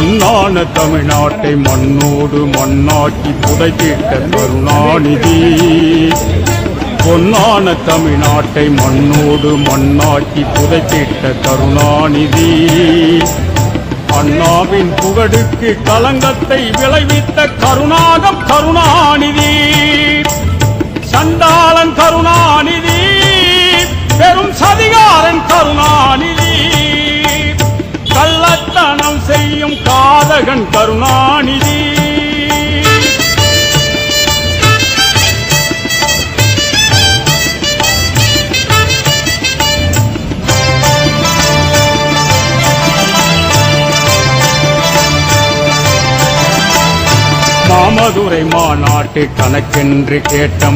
பொன்னான தமிழ்நாட்டை மண்ணோடு மண்ணாக்கி புதைத்திட்ட கருணாநிதி. பொன்னான தமிழ்நாட்டை மண்ணோடு மண்ணாக்கி புதைத்திட்ட கருணாநிதி. அண்ணாவின் புகழுக்கு களங்கத்தை விளைவித்த கருணாகம் கருணா காதகன் கருணாநிதி. மாமதுரை மாநாட்டு கணக்கென்று கேட்ட